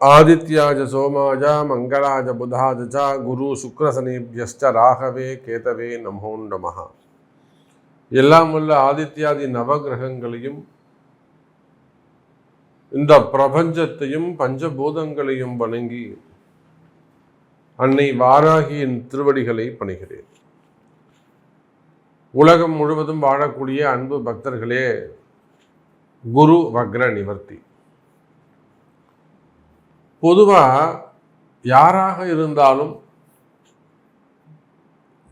ஆதித்யாஜ சோமாஜ மங்களாஜ புதாஜ ச குரு சுக்ரசனேபியஸ்ட ராகவே கேதவே நமோ நமஹ. எல்லாம் உள்ள ஆதித்யாதி நவகிரகங்களையும் இந்த பிரபஞ்சத்தையும் பஞ்சபூதங்களையும் வணங்கி அன்னை வாராகியின் திருவடிகளை பணிகிறேன். உலகம் முழுவதும் வாழக்கூடிய அன்பு பக்தர்களே குரு வக்ர நிவர்த்தி. பொதுவாக யாராக இருந்தாலும்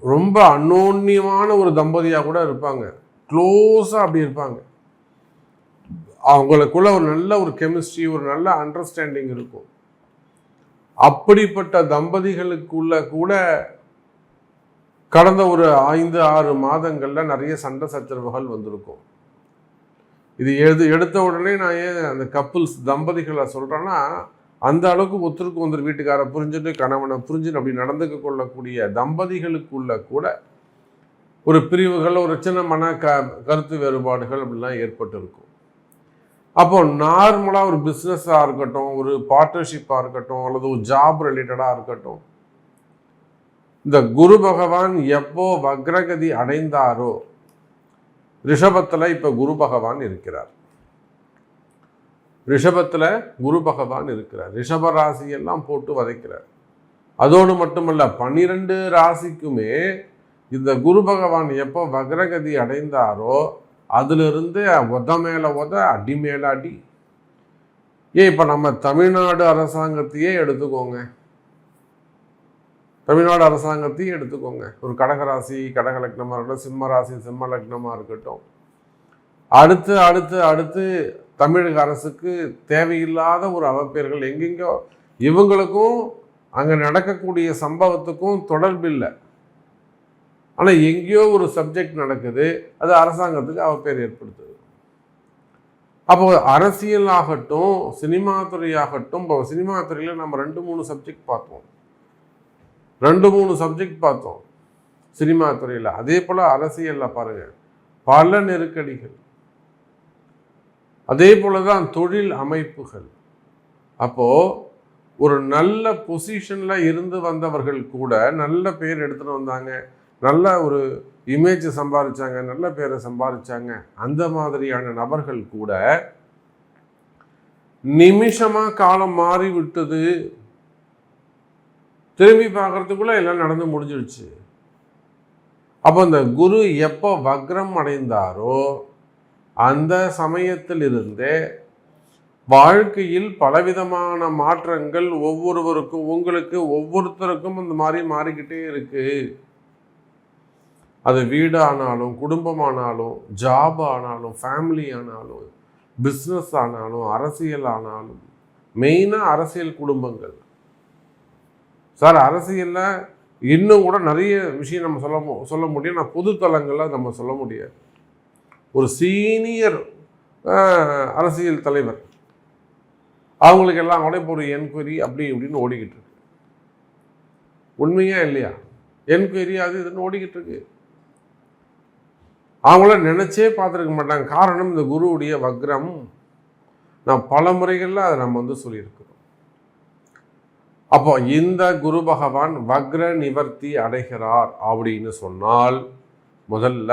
ரொம்ப அன்னோன்யமான ஒரு தம்பதியாக கூட இருப்பாங்க. க்ளோஸாக அப்படி இருப்பாங்க. அவங்களுக்குள்ள ஒரு நல்ல ஒரு கெமிஸ்ட்ரி ஒரு நல்ல அண்டர்ஸ்டாண்டிங் இருக்கும். அப்படிப்பட்ட தம்பதிகளுக்குள்ள கூட கடந்த ஒரு ஐந்து ஆறு மாதங்களில் நிறைய சண்டை சச்சரவுகள் வந்திருக்கும். இது எது எடுத்த உடனே நான் ஏன் அந்த கப்புல்ஸ் தம்பதிகளை சொல்கிறேன்னா அந்த அளவுக்கு ஒருத்தருக்கு ஒருத்தர் வீட்டுக்காரை புரிஞ்சுட்டு கணவனை புரிஞ்சுட்டு அப்படி நடந்துக்க கொள்ளக்கூடிய தம்பதிகளுக்குள்ள கூட ஒரு பிரிவுகள் ஒரு சின்ன மன க கருத்து வேறுபாடுகள் அப்படிலாம் ஏற்பட்டு இருக்கும் அப்போ நார்மலாக ஒரு பிஸ்னஸாக இருக்கட்டும் ஒரு பார்ட்னர்ஷிப்பாக இருக்கட்டும் அல்லது ஒரு ஜாப் ரிலேட்டடாக இருக்கட்டும் இந்த குரு பகவான் எப்போ வக்ரகதி அடைந்தாரோ ரிஷபத்தில் இப்போ குரு பகவான் இருக்கிறார். ரிஷபத்தில் குரு பகவான் இருக்கிறார். ரிஷப ராசியெல்லாம் போட்டு வதைக்கிறார். அதோடு மட்டுமல்ல பன்னிரெண்டு ராசிக்குமே இந்த குரு பகவான் எப்போ வக்ரகதி அடைந்தாரோ அதிலிருந்து உத மேலே உத அடி மேல அடி. ஏன் இப்போ நம்ம தமிழ்நாடு அரசாங்கத்தையே எடுத்துக்கோங்க. தமிழ்நாடு அரசாங்கத்தையும் எடுத்துக்கோங்க. ஒரு கடகராசி கடக லக்னமாக இருக்கட்டும் சிம்ம ராசி சிம்ம லக்னமாக இருக்கட்டும். அடுத்து அடுத்து அடுத்து தமிழக அரசுக்கு தேவையில்லாத ஒரு அவப்பேர்கள் எங்கெங்கோ இவங்களுக்கும் அங்கே நடக்கக்கூடிய சம்பவத்துக்கும் தொடர்பில்லை ஆனால் எங்கேயோ ஒரு சப்ஜெக்ட் நடக்குது அது அரசாங்கத்துக்கு அவப்பேர் ஏற்படுத்துது. அப்போ அரசியல் ஆகட்டும் சினிமா துறையாகட்டும் இப்போ சினிமா துறையில் நம்ம ரெண்டு மூணு சப்ஜெக்ட் பார்த்தோம். ரெண்டு மூணு சப்ஜெக்ட் பார்த்தோம். சினிமா துறையில். அதே போல் அரசியலில் பாருங்கள் பல நெருக்கடிகள். அதே போல தான் தொழில் அமைப்புகள். அப்போது ஒரு நல்ல பொசிஷனில் இருந்து வந்தவர்கள் கூட நல்ல பேர் எடுத்துகிட்டு வந்தாங்க. நல்ல ஒரு இமேஜ் சம்பாதிச்சாங்க நல்ல பேரை சம்பாதிச்சாங்க அந்த மாதிரியான நபர்கள் கூட நிமிஷமாக காலம் மாறி விட்டது திரும்பி பார்க்கறதுக்குள்ள எல்லாம் நடந்து முடிஞ்சிடுச்சு அப்போ இந்த குரு எப்போ வக்ரம் அடைந்தாரோ அந்த சமயத்திலிருந்தே வாழ்க்கையில் பலவிதமான மாற்றங்கள் ஒவ்வொருவருக்கும் உங்களுக்கு ஒவ்வொருத்தருக்கும் இந்த மாதிரி மாறிக்கிட்டே இருக்கு. அது வீடானாலும் குடும்பமானாலும் ஜாப் ஆனாலும் ஃபேமிலி ஆனாலும் பிஸ்னஸ் ஆனாலும் அரசியல் ஆனாலும் மெயினாக அரசியல் குடும்பங்கள். சார் அரசியலில் இன்னும் கூட நிறைய விஷயம் நம்ம சொல்ல சொல்ல முடியும். நான் பொதுத்தலங்களில் நம்ம சொல்ல முடியாது. ஒரு சீனியர் அரசியல் தலைவர். அவங்களுக்கு எல்லாம் கூட இப்போ ஒரு என்கொயரி அப்படி இப்படின்னு ஓடிக்கிட்டு இருக்கு. உண்மையா இல்லையா? என்கொயரி அது இதுன்னு ஓடிக்கிட்டு இருக்கு. அவங்கள நினைச்சே பார்த்துருக்க மாட்டாங்க. காரணம் இந்த குருவுடைய வக்ரம். நான் பல முறைகளில் அதை நம்ம வந்து சொல்லியிருக்கிறோம். அப்போ இந்த குரு பகவான் வக்ர நிவர்த்தி அடைகிறார் அப்படின்னு சொன்னால் முதல்ல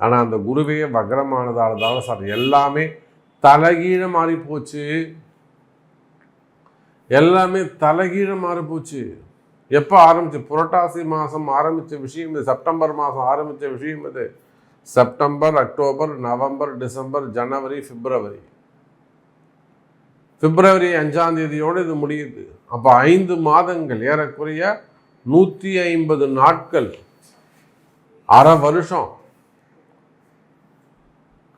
ஆனால் அந்த குருவே வக்ரமானதால் தான் சார் எல்லாமே தலைகீழ மாறி போச்சு. எல்லாமே தலைகீழ மாறி போச்சு. எப்போ ஆரம்பிச்சு? புரட்டாசி மாதம் ஆரம்பித்த விஷயம் இது செப்டம்பர் மாதம் ஆரம்பித்த விஷயம் இது. செப்டம்பர் அக்டோபர் நவம்பர் டிசம்பர் ஜனவரி பிப்ரவரி. பிப்ரவரி அஞ்சாம் தேதியோடு இது முடியுது. அப்போ ஐந்து மாதங்கள் ஏறக்குறைய நூற்றி ஐம்பது நாட்கள் அரை வருஷம்.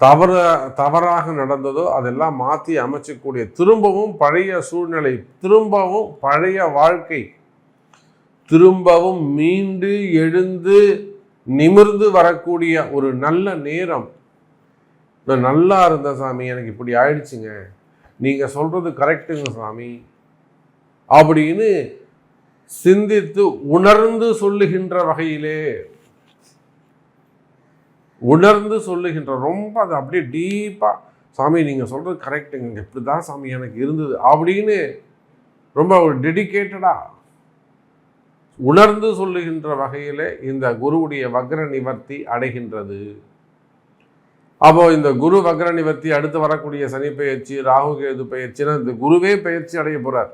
தவற தவறாக நடந்ததோ அதெல்லாம் மாற்றி அமைச்சக்கூடிய திரும்பவும் பழைய சூழ்நிலை திரும்பவும் பழைய வாழ்க்கை திரும்பவும் மீண்டு எழுந்து நிமிர்ந்து வரக்கூடிய ஒரு நல்ல நேரம். நான் நல்லா இருந்த சாமி எனக்கு இப்படி ஆயிடுச்சுங்க. நீங்கள் சொல்கிறது கரெக்டுங்க சாமி. அப்படின்னு சிந்தித்து உணர்ந்து சொல்லுகின்ற வகையிலே உணர்ந்து சொல்லுகின்ற ரொம்ப அது அப்படியே டீப்பாக சாமி நீங்கள் சொல்கிறது கரெக்டுங்க இப்படி தான் சாமி எனக்கு இருந்தது அப்படின்னு ரொம்ப ஒரு டெடிக்கேட்டடாக உணர்ந்து சொல்லுகின்ற வகையில் இந்த குருவுடைய வக்ர நிவர்த்தி அடைகின்றது. அப்போ இந்த குரு வக்ர நிவர்த்தி அடுத்து வரக்கூடிய சனி பயிற்சி ராகு கேது பயிற்சினா இந்த குருவே பயிற்சி அடைய போகிறார்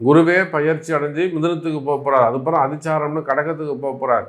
குருவே பயிற்சி அடைஞ்சு மிதனத்துக்கு போக போகிறார் அதுக்கப்புறம் அதிச்சாரம்னு கடகத்துக்கு போக போகிறார்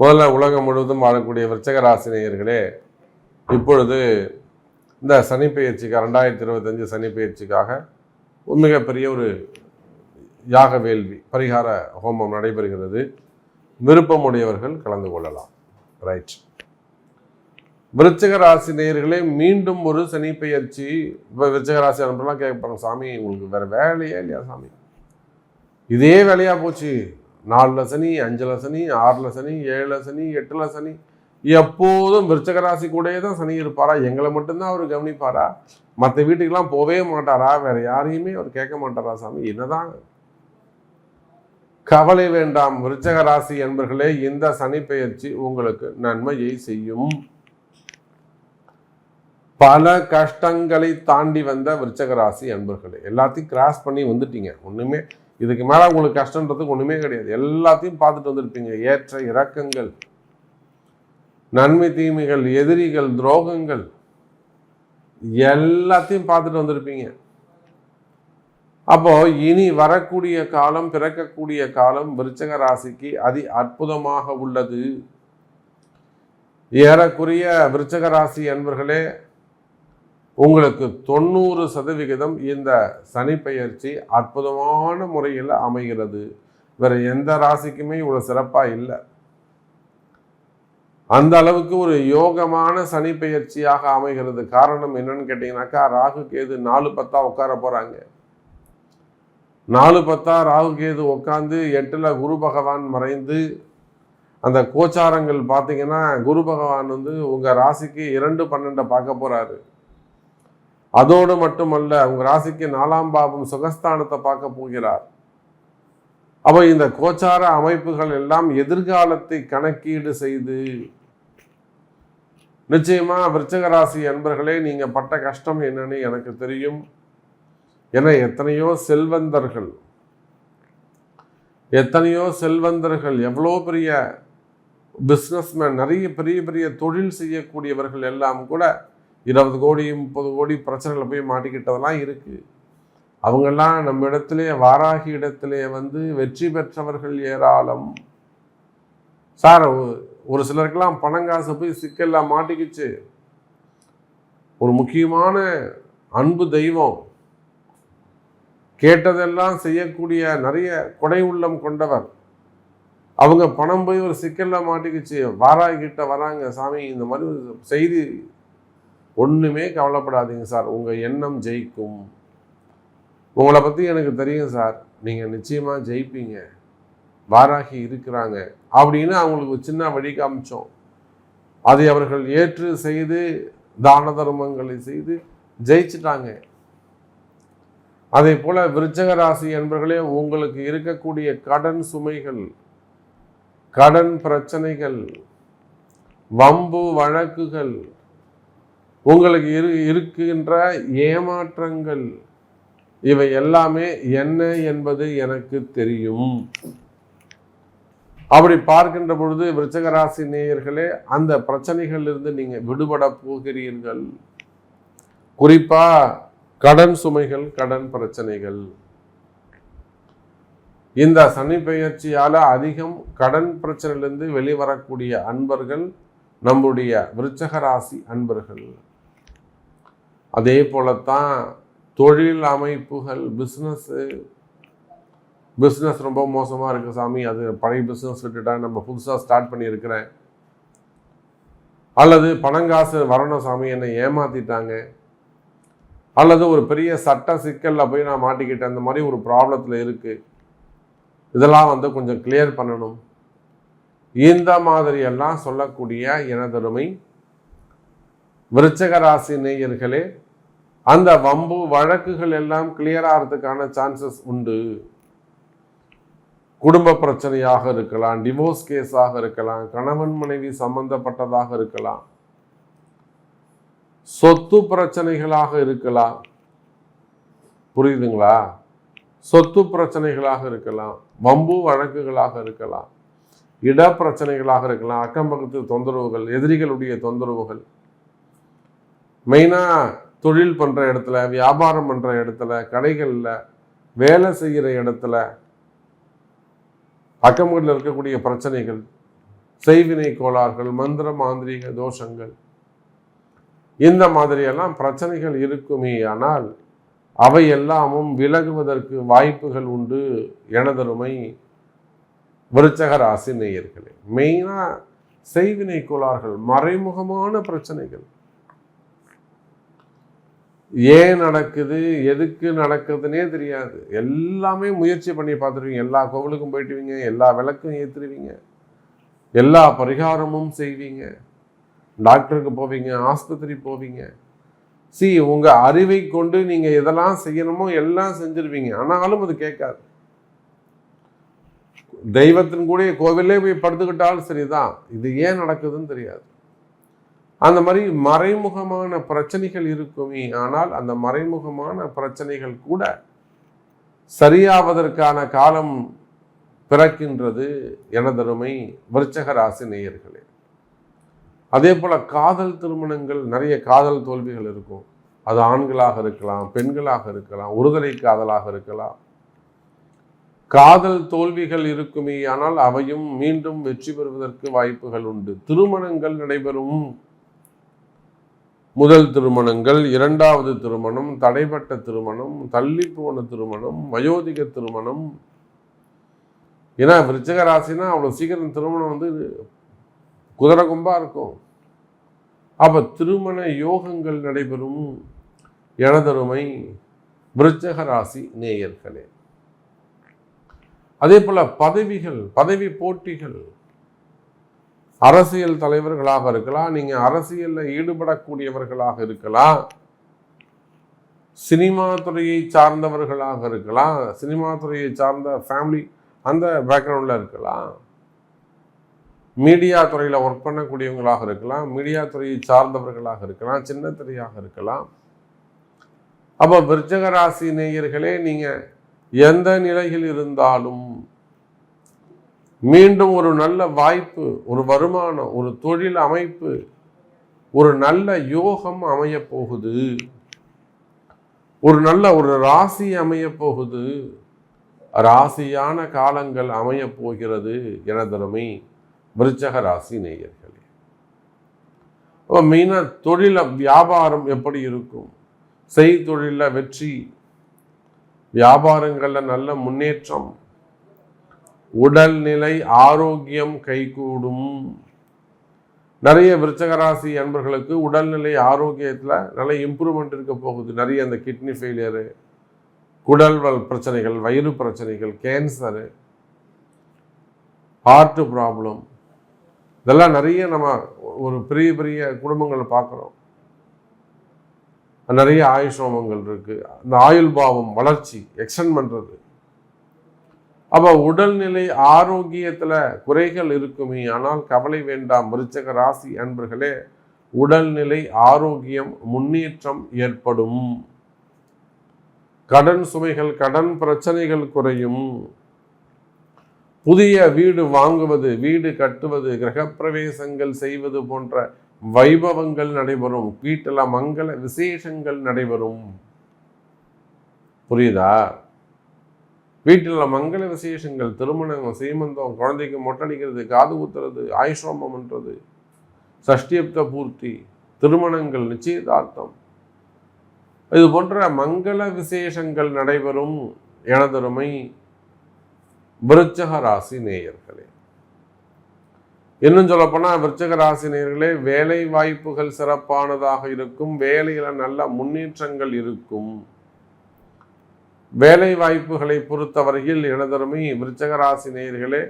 முதல்ல உலகம் முழுவதும் வாழக்கூடிய விருச்சக ராசினியர்களே இப்பொழுது இந்த சனிப்பெயர்ச்சிக்காக ரெண்டாயிரத்தி இருபத்தஞ்சு சனிப்பெயர்ச்சிக்காக மிகப்பெரிய ஒரு யாக வேள்வி பரிகார ஹோமம் நடைபெறுகிறது. விருப்பமுடையவர்கள் கலந்து கொள்ளலாம். ரைட் விருச்சக ராசி நேயர்களே மீண்டும் ஒரு சனி பயிற்சி இப்போ விருச்சக ராசி அனுப்பலாம் கேட்பாங்க சாமி உங்களுக்கு வேற வேலையே இல்லையா சாமி? இதே வேலையாக போச்சு. நாலுல சனி அஞ்சுல சனி ஆறுல சனி ஏழுல சனி எட்டுல சனி. எப்போதும் விருச்சகராசி கூடயே தான் சனி இருப்பாரா? எங்களை மட்டும்தான் அவர் கவனிப்பாரா? மற்ற வீட்டுக்கெல்லாம் போவே மாட்டாரா? வேற யாரையுமே அவர் கேட்க மாட்டாரா சாமி? என்னதான் கவலை வேண்டாம் விருச்சக ராசி என்பர்களே இந்த சனி பெயர்ச்சி உங்களுக்கு நன்மையை செய்யும். பல கஷ்டங்களை தாண்டி வந்த விருச்சக ராசி அன்பர்களே எல்லாத்தையும் கிராஸ் பண்ணி வந்துட்டீங்க. ஒன்றுமே இதுக்கு மேலே உங்களுக்கு கஷ்டன்றதுக்கு ஒன்றுமே கிடையாது. எல்லாத்தையும் பார்த்துட்டு வந்திருப்பீங்க. ஏற்ற இறக்கங்கள் நன்மை தீமைகள் எதிரிகள் துரோகங்கள் எல்லாத்தையும் பார்த்துட்டு வந்திருப்பீங்க. அப்போ இனி வரக்கூடிய காலம் பிறக்கக்கூடிய காலம் விருச்சக ராசிக்கு அதி அற்புதமாக உள்ளது. ஏறக்குறைய விருச்சக ராசி அன்பர்களே உங்களுக்கு தொண்ணூறு சதவிகிதம் இந்த சனி பெயர்ச்சி அற்புதமான முறையில் அமைகிறது. வேற எந்த ராசிக்குமே இவ்வளோ சிறப்பாக இல்லை. அந்த அளவுக்கு ஒரு யோகமான சனி பெயர்ச்சியாக அமைகிறது. காரணம் என்னன்னு கேட்டிங்கனாக்கா ராகு கேது நாலு பத்தா உட்கார போகிறாங்க நாலு பத்தா ராகு கேது உட்காந்து எட்டில் குரு பகவான் மறைந்து அந்த கோச்சாரங்கள் பார்த்தீங்கன்னா குரு பகவான் வந்து உங்கள் ராசிக்கு இரண்டு பன்னெண்டை பார்க்க போகிறாரு அதோடு மட்டுமல்ல உங்க ராசிக்கு நாலாம் பாவம் சுகஸ்தானத்தை பார்க்க போகிறார். அப்போ இந்த கோச்சார அமைப்புகள் எல்லாம் எதிர்காலத்தை கணக்கீடு செய்து நிச்சயமா விருச்சக ராசி அன்பர்களே நீங்க பட்ட கஷ்டம் என்னன்னு எனக்கு தெரியும். என எத்தனையோ செல்வந்தர்கள் எத்தனையோ செல்வந்தர்கள் எவ்வளோ பெரிய பிஸ்னஸ்மேன் நிறைய பெரிய பெரிய தொழில் செய்யக்கூடியவர்கள் எல்லாம் கூட இருபது கோடி முப்பது கோடி பிரச்சனையில் போய் மாட்டிக்கிட்டதெல்லாம் இருக்குது அவங்கெல்லாம் நம்ம இடத்திலே வாராகி இடத்திலே வந்து வெற்றி பெற்றவர்கள் ஏராளம். சார் ஒரு சிலருக்கெல்லாம் பணங்காசு போய் சிக்கல்ல மாட்டிக்கிச்சு. ஒரு முக்கியமான அன்பு தெய்வம். கேட்டதெல்லாம் செய்யக்கூடிய நிறைய கொடை உள்ளம் கொண்டவர். அவங்க பணம் போய் ஒரு சிக்கல்ல மாட்டிக்கிச்சு. வாராகிட்ட வராங்க சாமி இந்த மாதிரி ஒரு செய்தி ஒன்றுமே கவலைப்படாதீங்க சார். உங்கள் எண்ணம் ஜெயிக்கும். உங்களை பற்றி எனக்கு தெரியும் சார். நீங்கள் நிச்சயமாக ஜெயிப்பீங்க. வாராகி இருக்கிறாங்க. அப்படின்னு அவங்களுக்கு சின்ன வழி காமிச்சோம். அதை அவர்கள் ஏற்று செய்து தான தர்மங்களை செய்து ஜெயிச்சிட்டாங்க. அதே போல விருச்சக ராசி என்பர்களே உங்களுக்கு இருக்கக்கூடிய கடன் சுமைகள் கடன் பிரச்சனைகள் வம்பு வழக்குகள் உங்களுக்கு இரு இருக்கின்ற ஏமாற்றங்கள் இவை எல்லாமே என்ன என்பது எனக்கு தெரியும். அப்படி பார்க்கின்ற பொழுது விருச்சகராசி நேயர்களே அந்த பிரச்சனைகளிலிருந்து நீங்கள் விடுபட போகிறீர்கள். குறிப்பா கடன் சுமைகள் கடன் பிரச்சனைகள். இந்த சனி பெயர்ச்சியால அதிகம் கடன் பிரச்சனையிலிருந்து வெளிவரக்கூடிய அன்பர்கள் நம்முடைய விருச்சகராசி அன்பர்கள். அதே போலத்தான் தொழில் அமைப்புகள் பிஸ்னஸ்ஸு பிஸ்னஸ் ரொம்ப மோசமாக இருக்குது சாமி. அது பழைய பிஸ்னஸ் விட்டுட்டேன் நம்ம புதுசாக ஸ்டார்ட் பண்ணியிருக்கிறேன். அல்லது பணங்காசு வரணும் சாமி என்னை ஏமாத்திட்டாங்க. அல்லது ஒரு பெரிய சட்ட சிக்கலில் போய் நான் மாட்டிக்கிட்டேன். அந்த மாதிரி ஒரு ப்ராப்ளத்தில் இருக்குது இதெல்லாம் வந்து கொஞ்சம் கிளியர் பண்ணணும். இந்த மாதிரியெல்லாம் சொல்லக்கூடிய எனதருமை விருச்சக ராசி நேயர்களே அந்த வம்பு வழக்குகள் எல்லாம் கிளியர் ஆகிறதுக்கான சான்சஸ் உண்டு. குடும்ப பிரச்சனையாக இருக்கலாம் டிவோர்ஸ் கேஸாக இருக்கலாம் கணவன் மனைவி சம்பந்தப்பட்டதாக இருக்கலாம். சொத்து பிரச்சனைகளாக இருக்கலாம். புரியுதுங்களா? சொத்து பிரச்சனைகளாக இருக்கலாம் வம்பு வழக்குகளாக இருக்கலாம் இட பிரச்சனைகளாக இருக்கலாம் அக்கம் பக்கத்து தொந்தரவுகள் எதிரிகளுடைய தொந்தரவுகள். மெயினாக தொழில் பண்ணுற இடத்துல வியாபாரம் பண்ணுற இடத்துல கடைகளில் வேலை செய்கிற இடத்துல அக்கம்பக்கத்தில் இருக்கக்கூடிய பிரச்சனைகள் செய்வினை கோளாறுகள் மந்திர மாந்திரீக தோஷங்கள் இந்த மாதிரியெல்லாம் பிரச்சனைகள் இருக்குமே ஆனால் அவை எல்லாமும் விலகுவதற்கு வாய்ப்புகள் உண்டு எனதருமை விருச்சக ராசி நேயர்களே. மெயினாக செய்வினை கோளாறுகள் மறைமுகமான பிரச்சனைகள். ஏன் நடக்குது எதுக்கு நடக்குதுன்னே தெரியாது. எல்லாமே முயற்சி பண்ணி பார்த்துருவீங்க. எல்லா கோவிலுக்கும் போயிட்டுவீங்க எல்லா விளக்கும் ஏற்றுருவீங்க எல்லா பரிகாரமும் செய்வீங்க. டாக்டருக்கு போவீங்க ஆஸ்பத்திரி போவீங்க. சி உங்கள் அறிவை கொண்டு நீங்கள் எதெல்லாம் செய்யணுமோ எல்லாம் செஞ்சுருவீங்க. ஆனாலும் அது கேட்காது. தெய்வத்தின் கூட கோவிலே போய் படுத்துக்கிட்டாலும் சரிதான். இது ஏன் நடக்குதுன்னு தெரியாது. அந்த மாதிரி மறைமுகமான பிரச்சனைகள் இருக்குமே ஆனால் அந்த மறைமுகமான பிரச்சனைகள் கூட சரியாவதற்கான காலம் பிறக்கின்றது எனதருமை விருச்சக ராசி நேயர்களே. அதே போல் காதல் திருமணங்கள் நிறைய காதல் தோல்விகள் இருக்கும். அது ஆண்களாக இருக்கலாம் பெண்களாக இருக்கலாம் ஒருதலை காதலாக இருக்கலாம். காதல் தோல்விகள் இருக்குமே ஆனால் அவையும் மீண்டும் வெற்றி பெறுவதற்கு வாய்ப்புகள் உண்டு. திருமணங்கள் நடைபெறும் முதல் திருமணங்கள் இரண்டாவது திருமணம் தடைப்பட்ட திருமணம் தள்ளி போன திருமணம் வயோதிக திருமணம். ஏன்னா விருச்சக ராசினா அவ்வளோ சீக்கிரம் திருமணம் வந்து குதிரை கும்பா இருக்கும். அப்போ திருமண யோகங்கள் நடைபெறும். எனதருமை விருச்சக ராசி நேயர்களே. அதே போல் பதவிகள் பதவி போட்டிகள் அரசியல் தலைவர்களாக இருக்கலாம் நீங்க அரசியலில் ஈடுபடக்கூடியவர்களாக இருக்கலாம் சினிமா துறையை சார்ந்தவர்களாக இருக்கலாம் சினிமா துறையை சார்ந்த ஃபேமிலி அந்த பேக்ரவுண்டில் இருக்கலாம். மீடியா துறையில் ஒர்க் பண்ணக்கூடியவங்களாக இருக்கலாம் மீடியா துறையை சார்ந்தவர்களாக இருக்கலாம் சின்ன துறையாக இருக்கலாம். அப்போ விருச்சக ராசி நேயர்களே நீங்கள் எந்த நிலையில் இருந்தாலும் மீண்டும் ஒரு நல்ல வாய்ப்பு ஒரு வருமானம் ஒரு தொழில் அமைப்பு ஒரு நல்ல யோகம் அமைய போகுது. ஒரு நல்ல ஒரு ராசி அமைய போகுது. ராசியான காலங்கள் அமைய போகிறது எனதருமை விருச்சக ராசி நேயர்களே. அப்போ மெயினாக தொழில வியாபாரம் எப்படி இருக்கும்? செய்தொழிலில் வெற்றி வியாபாரங்களில் நல்ல முன்னேற்றம் உடல்நிலை ஆரோக்கியம் கைகூடும். நிறைய விருச்சகராசி அன்பர்களுக்கு உடல்நிலை ஆரோக்கியத்தில் நல்ல இம்ப்ரூவ்மெண்ட் இருக்க போகுது. நிறைய அந்த கிட்னி ஃபெயிலியரு குடல்வல் பிரச்சனைகள் வயிறு பிரச்சனைகள் கேன்சரு ஹார்ட்டு ப்ராப்ளம் இதெல்லாம் நிறைய நம்ம ஒரு பெரிய பெரிய குடும்பங்களை பார்க்குறோம். நிறைய ஆயுஷ்ரோமங்கள் இருக்குது அந்த ஆயுள் பாவம் வளர்ச்சி எக்ஸ்டெண்ட் பண்ணுறது அப்போ உடல்நிலை ஆரோக்கியத்தில் குறைகள் இருக்குமே ஆனால் கவலை வேண்டாம். விருச்சக ராசி அன்பர்களே உடல்நிலை ஆரோக்கியம் முன்னேற்றம் ஏற்படும். கடன் சுமைகள் கடன் பிரச்சனைகள் குறையும். புதிய வீடு வாங்குவது வீடு கட்டுவது கிரகப்பிரவேசங்கள் செய்வது போன்ற வைபவங்கள் நடைபெறும். வீட்டில் மங்கள விசேஷங்கள் நடைபெறும். புரியுதா? வீட்டில் மங்கள விசேஷங்கள் திருமணம் சீமந்தம் குழந்தைக்கு மொட்டடிக்கிறது காது ஊத்துறது பண்ணுறது சஷ்டியப்த பூர்த்தி திருமணங்கள் நிச்சயதார்த்தம். இது போன்ற மங்கள விசேஷங்கள் நடைபெறும் எனதருமை விருச்சக ராசி நேயர்களே. இன்னும் சொல்லப்போனால் விருச்சக ராசி நேயர்களே வேலை வாய்ப்புகள் சிறப்பானதாக இருக்கும் வேலையில் நல்ல முன்னேற்றங்கள் இருக்கும். வேலை வாய்ப்புகளை பொறுத்தவரையில் எனதருமை விருச்சகராசி நேயர்களே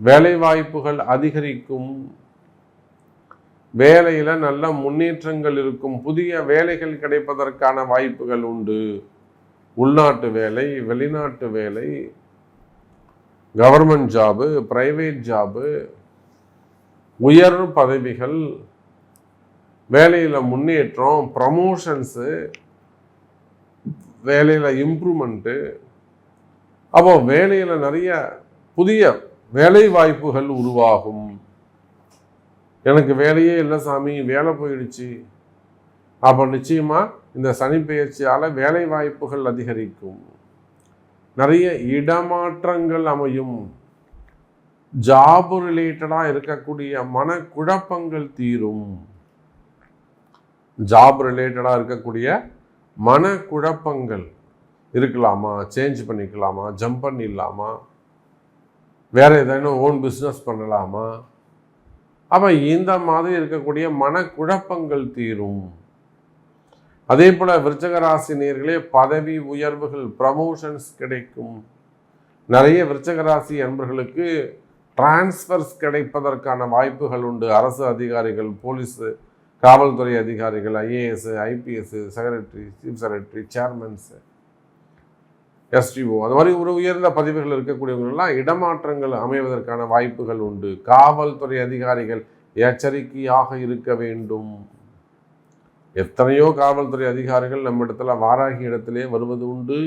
வேலை வாய்ப்புகள் அதிகரிக்கும். வேலையில் நல்ல முன்னேற்றங்கள் இருக்கும். புதிய வேலைகள் கிடைப்பதற்கான வாய்ப்புகள் உண்டு. உள்நாட்டு வேலை வெளிநாட்டு வேலை கவர்மெண்ட் ஜாபு பிரைவேட் ஜாபு உயர் பதவிகள் வேலையில் முன்னேற்றம் ப்ரமோஷன்ஸு வேலையில் இம்ப்ரூவ்மெண்ட்டு அப்போ வேலையில் நிறைய புதிய வேலை வாய்ப்புகள் உருவாகும். எனக்கு வேலையே இல்லை சாமி வேலை போயிடுச்சு. அப்போ நிச்சயமாக இந்த சனி பயிற்சியால் வேலை வாய்ப்புகள் அதிகரிக்கும். நிறைய இடமாற்றங்கள் அமையும். ஜாப் ரிலேட்டடாக இருக்கக்கூடிய மனக்குழப்பங்கள் தீரும். ஜாப் ரிலேட்டடாக இருக்கக்கூடிய மன குழப்பங்கள் இருக்கலாமா? சேஞ்ச் பண்ணிக்கலாமா? ஜம்ப் பண்ணிடலாமா? வேற ஏதேனும் ஓன் பிஸ்னஸ் பண்ணலாமா? அப்போ இந்த மாதிரி இருக்கக்கூடிய மனக்குழப்பங்கள் தீரும். அதே போல் விருச்சகராசினியர்களே பதவி உயர்வுகள் ப்ரமோஷன்ஸ் கிடைக்கும். நிறைய விருச்சகராசி அன்பர்களுக்கு டிரான்ஸ்ஃபர்ஸ் கிடைப்பதற்கான வாய்ப்புகள் உண்டு. அரசு அதிகாரிகள் போலீஸு காவல்துறை அதிகாரிகள் IAS IPS secretary chief secretary chairmans SDO அது மாதிரி ஒரு உயர்ந்த பதவிகள் இருக்கக்கூடியவங்களெல்லாம் இடமாற்றங்கள் அமைவதற்கான வாய்ப்புகள் உண்டு. காவல்துறை அதிகாரிகள் எச்சரிக்கையாக இருக்க வேண்டும். எத்தனையோ காவல்துறை அதிகாரிகள் நம்ம இடத்துல வாராகி இடத்திலே வருவது உண்டு.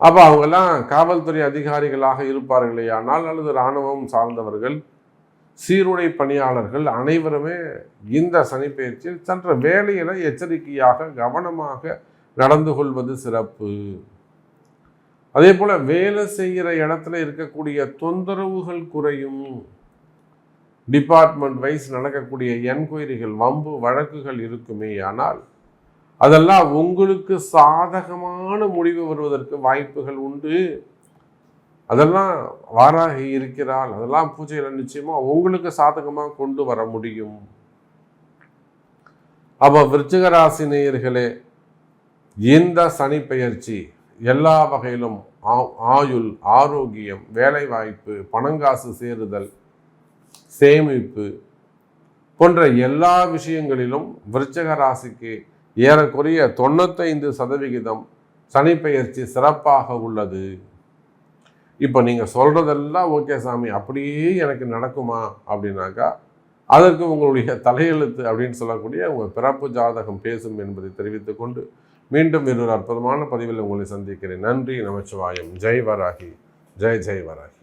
அப்போ அவங்கெல்லாம் காவல்துறை அதிகாரிகளாக இருப்பார்களே ஆனால் அல்லது இராணுவம் சார்ந்தவர்கள் சீருடை பணியாளர்கள் அனைவருமே இந்த சனிப்பெயர்ச்சியில் சென்ற வேலையில எச்சரிக்கையாக கவனமாக நடந்து கொள்வது சிறப்பு. அதே போல வேலை செய்கிற இடத்துல இருக்கக்கூடிய தொந்தரவுகள் குறையும். டிபார்ட்மெண்ட் வைஸ் நடக்கக்கூடிய என்கொயரிகள் வம்பு வழக்குகள் இருக்குமே ஆனால் அதெல்லாம் உங்களுக்கு சாதகமான முடிவு வருவதற்கு வாய்ப்புகள் உண்டு. அதெல்லாம் வாராகி இருக்கிறாள். அதெல்லாம் பூஜையில் நிச்சயமாக உங்களுக்கு சாதகமாக கொண்டு வர முடியும். அப்போ விருச்சிக நேயர்களே இந்த சனி பெயர்ச்சி எல்லா வகையிலும் ஆயுள் ஆரோக்கியம் வேலைவாய்ப்பு பணங்காசு சேருதல் சேமிப்பு போன்ற எல்லா விஷயங்களிலும் விருச்சக ராசிக்கு ஏறக்குறைய தொண்ணூத்தைந்து சதவிகிதம் சனிப்பெயர்ச்சி சிறப்பாக உள்ளது. இப்போ நீங்கள் சொல்கிறதெல்லாம் ஓகே சாமி அப்படியே எனக்கு நடக்குமா? அப்படின்னாக்கா அதற்கு உங்களுடைய தலையெழுத்து அப்படின்னு சொல்லக்கூடிய உங்கள் பிறப்பு ஜாதகம் பேசும் என்பதை தெரிவித்துக் கொண்டு மீண்டும் இன்னொரு அற்புதமான பதிவில் உங்களை சந்திக்கிறேன். நன்றி நமச்சிவாயம். ஜெய் வராகி. ஜெய் ஜெய் வராகி.